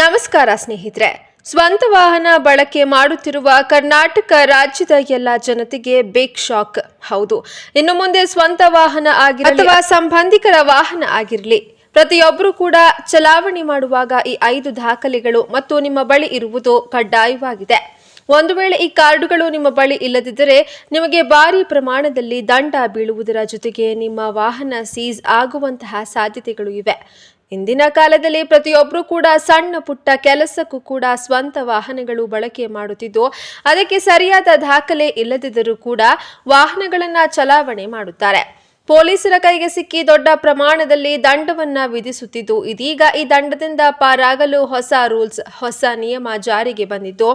ನಮಸ್ಕಾರ ಸ್ನೇಹಿತರೆ. ಸ್ವಂತ ವಾಹನ ಬಳಕೆ ಮಾಡುತ್ತಿರುವ ಕರ್ನಾಟಕ ರಾಜ್ಯದ ಎಲ್ಲ ಜನತೆಗೆ ಬಿಗ್ ಶಾಕ್ ಹೌದು, ಇನ್ನು ಮುಂದೆ ಸ್ವಂತ ವಾಹನ ಆಗಿರಲಿ ಅಥವಾ ಸಂಬಂಧಿಕರ ವಾಹನ ಆಗಿರಲಿ, ಪ್ರತಿಯೊಬ್ಬರು ಕೂಡ ಚಲಾವಣೆ ಮಾಡುವಾಗ ಈ ಐದು ದಾಖಲೆಗಳು ಮತ್ತು ನಿಮ್ಮ ಬಳಿ ಇರುವುದು ಕಡ್ಡಾಯವಾಗಿದೆ. ಒಂದು ವೇಳೆ ಈ ಕಾರ್ಡುಗಳು ನಿಮ್ಮ ಬಳಿ ಇಲ್ಲದಿದ್ದರೆ ನಿಮಗೆ ಭಾರಿ ಪ್ರಮಾಣದಲ್ಲಿ ದಂಡ ಬೀಳುವುದರ ಜೊತೆಗೆ ನಿಮ್ಮ ವಾಹನ ಸೀಸ್ ಆಗುವಂತಹ ಸಾಧ್ಯತೆಗಳು ಇವೆ. ಇಂದಿನ ಕಾಲದಲ್ಲಿ ಪ್ರತಿಯೊಬ್ಬರು ಕೂಡ ಸಣ್ಣ ಪುಟ್ಟ ಕೆಲಸಕ್ಕೂ ಕೂಡ ಸ್ವಂತ ವಾಹನಗಳು ಬಳಕೆ ಮಾಡುತ್ತಿದ್ದು, ಅದಕ್ಕೆ ಸರಿಯಾದ ದಾಖಲೆ ಇಲ್ಲದಿದ್ದರೂ ಕೂಡ ವಾಹನಗಳನ್ನು ಚಲಾವಣೆ ಮಾಡುತ್ತಾರೆ. ಪೊಲೀಸರ ಕೈಗೆ ಸಿಕ್ಕಿ ದೊಡ್ಡ ಪ್ರಮಾಣದಲ್ಲಿ ದಂಡವನ್ನ ವಿಧಿಸುತ್ತಿದ್ದು, ಇದೀಗ ಈ ದಂಡದಿಂದ ಪಾರಾಗಲು ಹೊಸ ರೂಲ್ಸ್, ಹೊಸ ನಿಯಮ ಜಾರಿಗೆ ಬಂದಿದ್ದು.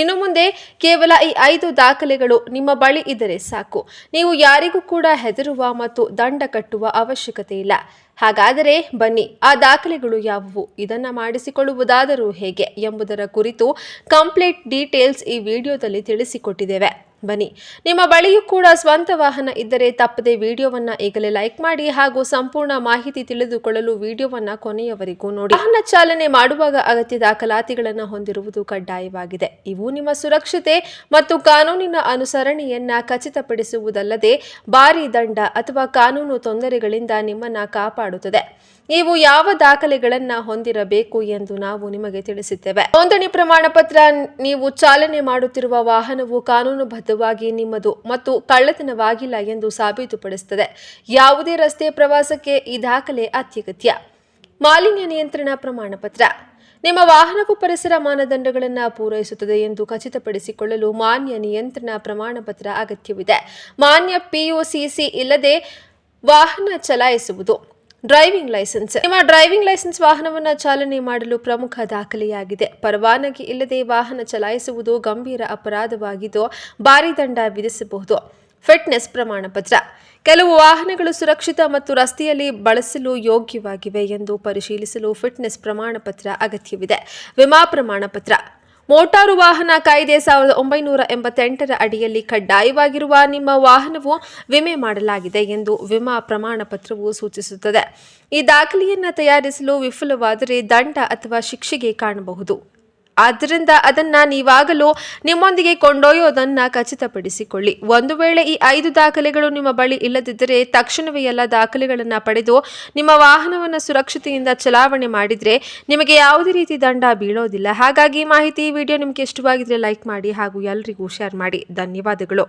ಇನ್ನು ಮುಂದೆ ಕೇವಲ ಈ ಐದು ದಾಖಲೆಗಳು ನಿಮ್ಮ ಬಳಿ ಇದ್ದರೆ ಸಾಕು. ನೀವು ಯಾರಿಗೂ ಕೂಡ ಹೆದರುವ ಮತ್ತು ದಂಡ ಕಟ್ಟುವ ಅವಶ್ಯಕತೆ ಇಲ್ಲ. ಹಾಗಾದರೆ ಬನ್ನಿ, ಆ ದಾಖಲೆಗಳು ಯಾವುವು? ಇದನ್ನ ಮಾಡಿಸಿಕೊಳ್ಳುವುದಾದರೂ ಹೇಗೆ ಎಂಬುದರ ಕುರಿತು ಕಂಪ್ಲೀಟ್ ಡೀಟೇಲ್ಸ್ ಈ ವಿಡಿಯೋದಲ್ಲಿ ತಿಳಿಸಿಕೊಟ್ಟಿದ್ದೇವೆ. ಬನ್ನಿ. ನಿಮ್ಮ ಬಳಿಯೂ ಕೂಡ ಸ್ವಂತ ವಾಹನ ಇದ್ದರೆ ತಪ್ಪದೆ ವಿಡಿಯೋವನ್ನ ಈಗಲೇ ಲೈಕ್ ಮಾಡಿ ಹಾಗೂ ಸಂಪೂರ್ಣ ಮಾಹಿತಿ ತಿಳಿದುಕೊಳ್ಳಲು ವಿಡಿಯೋವನ್ನ ಕೊನೆಯವರೆಗೂ ನೋಡಿ. ವಾಹನ ಚಾಲನೆ ಮಾಡುವಾಗ ಅಗತ್ಯ ದಾಖಲಾತಿಗಳನ್ನು ಹೊಂದಿರುವುದು ಕಡ್ಡಾಯವಾಗಿದೆ. ಇವು ನಿಮ್ಮ ಸುರಕ್ಷತೆ ಮತ್ತು ಕಾನೂನಿನ ಅನುಸರಣೆಯನ್ನ ಖಚಿತಪಡಿಸುವುದಲ್ಲದೆ ಭಾರಿ ದಂಡ ಅಥವಾ ಕಾನೂನು ತೊಂದರೆಗಳಿಂದ ನಿಮ್ಮನ್ನ ಕಾಪಾಡುತ್ತದೆ. ನೀವು ಯಾವ ದಾಖಲೆಗಳನ್ನ ಹೊಂದಿರಬೇಕು ಎಂದು ನಾವು ನಿಮಗೆ ತಿಳಿಸಿದ್ದೇವೆ ನೋಂದಣಿ ಪ್ರಮಾಣ ಪತ್ರ ನೀವು ಚಾಲನೆ ಮಾಡುತ್ತಿರುವ ವಾಹನವು ಕಾನೂನುಬದ್ಧವಾಗಿ ನಿಮ್ಮದು ಮತ್ತು ಕಳ್ಳತನವಾಗಿಲ್ಲ ಎಂದು ಸಾಬೀತುಪಡಿಸುತ್ತದೆ. ಯಾವುದೇ ರಸ್ತೆ ಪ್ರವಾಸಕ್ಕೆ ಈ ದಾಖಲೆ ಅತ್ಯಗತ್ಯ. ಮಾಲಿನ್ಯ ನಿಯಂತ್ರಣ ಪ್ರಮಾಣ ಪತ್ರ ನಿಮ್ಮ ವಾಹನವು ಪರಿಸರ ಮಾನದಂಡಗಳನ್ನು ಪೂರೈಸುತ್ತದೆ ಎಂದು ಖಚಿತಪಡಿಸಿಕೊಳ್ಳಲು ಮಾನ್ಯ ನಿಯಂತ್ರಣ ಪ್ರಮಾಣ ಪತ್ರ ಅಗತ್ಯವಿದೆ. ಮಾನ್ಯ ಪಿಯುಸಿಸಿ ಇಲ್ಲದೆ ವಾಹನ ಚಲಾಯಿಸುವುದು. Driving licence. ನಿಮ್ಮ ಡ್ರೈವಿಂಗ್ ಲೈಸೆನ್ಸ್ ವಾಹನವನ್ನು ಚಾಲನೆ ಮಾಡಲು ಪ್ರಮುಖ ದಾಖಲೆಯಾಗಿದೆ. ಪರವಾನಗಿ ಇಲ್ಲದೆ ವಾಹನ ಚಲಾಯಿಸುವುದು ಗಂಭೀರ ಅಪರಾಧವಾಗಿದ್ದು, ಭಾರಿ ದಂಡ ವಿಧಿಸಬಹುದು. ಫಿಟ್ನೆಸ್ ಪ್ರಮಾಣ ಪತ್ರ ಕೆಲವು ವಾಹನಗಳು ಸುರಕ್ಷಿತ ಮತ್ತು ರಸ್ತೆಯಲ್ಲಿ ಬಳಸಲು ಯೋಗ್ಯವಾಗಿವೆ ಎಂದು ಪರಿಶೀಲಿಸಲು ಫಿಟ್ನೆಸ್ ಪ್ರಮಾಣ ಪತ್ರ ಅಗತ್ಯವಿದೆ. ವಿಮಾ ಪ್ರಮಾಣ ಪತ್ರ ಮೋಟಾರು ವಾಹನ ಕಾಯ್ದೆ ಸಾವಿರದ ಒಂಬೈನೂರ ಎಂಬತ್ತೆಂಟರ ಅಡಿಯಲ್ಲಿ ಕಡ್ಡಾಯವಾಗಿರುವ ನಿಮ್ಮ ವಾಹನವು ವಿಮೆ ಮಾಡಲಾಗಿದೆ ಎಂದು ವಿಮಾ ಪ್ರಮಾಣ ಪತ್ರವು ಸೂಚಿಸುತ್ತದೆ. ಈ ದಾಖಲೆಯನ್ನು ತಯಾರಿಸಲು ವಿಫಲವಾದರೆ ದಂಡ ಅಥವಾ ಶಿಕ್ಷೆಗೆ ಕಾಣಬಹುದು. ಆದ್ದರಿಂದ ಅದನ್ನ ನೀವಾಗಲೂ ನಿಮ್ಮೊಂದಿಗೆ ಕೊಂಡೊಯ್ಯೋದನ್ನು ಖಚಿತಪಡಿಸಿಕೊಳ್ಳಿ. ಒಂದು ವೇಳೆ ಈ ಐದು ದಾಖಲೆಗಳು ನಿಮ್ಮ ಬಳಿ ಇಲ್ಲದಿದ್ದರೆ ತಕ್ಷಣವೇ ಎಲ್ಲ ದಾಖಲೆಗಳನ್ನು ಪಡೆದು ನಿಮ್ಮ ವಾಹನವನ್ನು ಸುರಕ್ಷತೆಯಿಂದ ಚಲಾವಣೆ ಮಾಡಿದ್ರೆ ನಿಮಗೆ ಯಾವುದೇ ರೀತಿ ದಂಡ ಬೀಳೋದಿಲ್ಲ. ಹಾಗಾಗಿ ಮಾಹಿತಿ ವಿಡಿಯೋ ನಿಮಗೆ ಇಷ್ಟವಾಗಿದ್ರೆ ಲೈಕ್ ಮಾಡಿ ಹಾಗೂ ಎಲ್ರಿಗೂ ಶೇರ್ ಮಾಡಿ. ಧನ್ಯವಾದಗಳು.